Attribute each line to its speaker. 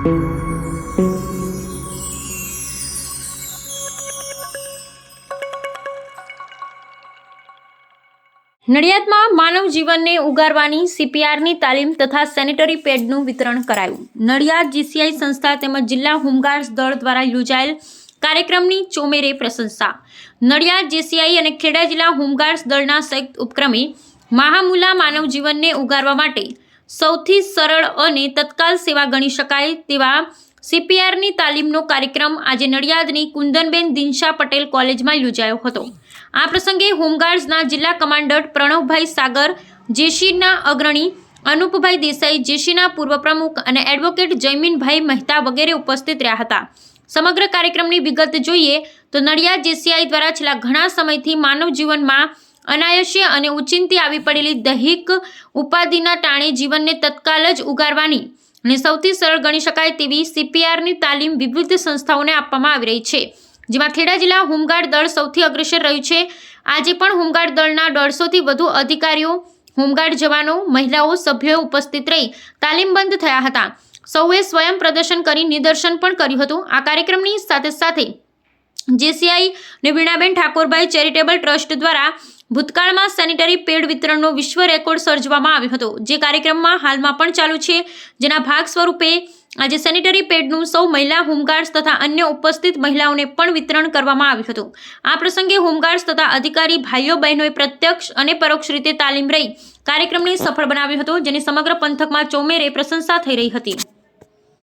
Speaker 1: નડિયાદમાં માનવ જીવનને ઉગારવાની સીપીઆરની તાલીમ તથા સેનેટરી પેડનું વિતરણ કરાયું. નડિયાદ જીસીઆઈ સંસ્થા તેમજ જિલ્લા હોમગાર્ડ દળ દ્વારા યોજાયેલ કાર્યક્રમની ચોમેરે પ્રશંસા. નડિયાદ જેસીઆઈ અને ખેડા જિલ્લા હોમગાર્ડ દળના સંયુક્ત ઉપક્રમે મહામુલા માનવ જીવનને ઉગારવા માટે સૌથી સરળ અને તત્કાલ સેવા ગણી શકાય તેવા સીપીઆરની તાલીમનો કાર્યક્રમ આજે નડિયાદની કુંદનબેન દિનશા પટેલ કોલેજમાં યોજાયો હતો. આ પ્રસંગે હોમગાર્ડ્સના જિલ્લા કમાન્ડર પ્રણવભાઈ સાગર જેશીના અગ્રણી અનુપભાઈ દેસાઈ જેશીના પૂર્વ પ્રમુખ અને એડવોકેટ જયમીનભાઈ મહેતા વગેરે ઉપસ્થિત રહ્યા હતા. સમગ્ર કાર્યક્રમની વિગત જોઈએ તો નડિયાદ જેસીઆઈ દ્વારા છેલ્લા ઘણા સમયથી માનવ જીવનમાં અનાયસ્ય અને ઉચિંતી આવી પડેલી દૈહિક ઉપાધિના ટાણે જીવનને તત્કાલ જ ઉગારવાની અને સૌથી સરળ ગણી શકાય તેવી સીપીઆરની તાલીમ વિવિધ સંસ્થાઓને આપવામાં આવી રહી છે. જેમાં ખેડા જિલ્લા હોમગાર્ડ દળ સૌથી અગ્રેસર રહ્યું છે. આજે પણ હોમગાર્ડ દળના દોઢસોથી વધુ અધિકારીઓ હોમગાર્ડ જવાનો, મહિલાઓ, સભ્યોએ ઉપસ્થિત રહી તાલીમબંધ થયા હતા. સૌએ સ્વયં પ્રદર્શન કરી નિદર્શન પણ કર્યું હતું. આ કાર્યક્રમની સાથે સાથે જેસીઆઈ ને ઠાકોરભાઈ ચેરિટેબલ ટ્રસ્ટ દ્વારા ભૂતકાળમાં સેનિટરી પેડ વિતરણનો વિશ્વ રેકોર્ડ સર્જવામાં આવ્યો હતો. જે કાર્યક્રમમાં હાલમાં પણ ચાલુ છે. જેના ભાગ સ્વરૂપે આજે સેનિટરી પેડનું સૌ મહિલા હોમગાર્ડ્સ તથા અન્ય ઉપસ્થિત મહિલાઓને પણ વિતરણ કરવામાં આવ્યું હતું. આ પ્રસંગે હોમગાર્ડ્સ તથા અધિકારી ભાઈઓ બહેનોએ પ્રત્યક્ષ અને પરોક્ષ રીતે તાલીમ રહી કાર્યક્રમને સફળ બનાવ્યો હતો, જેની સમગ્ર પંથકમાં ચોમેરે પ્રશંસા થઈ રહી હતી.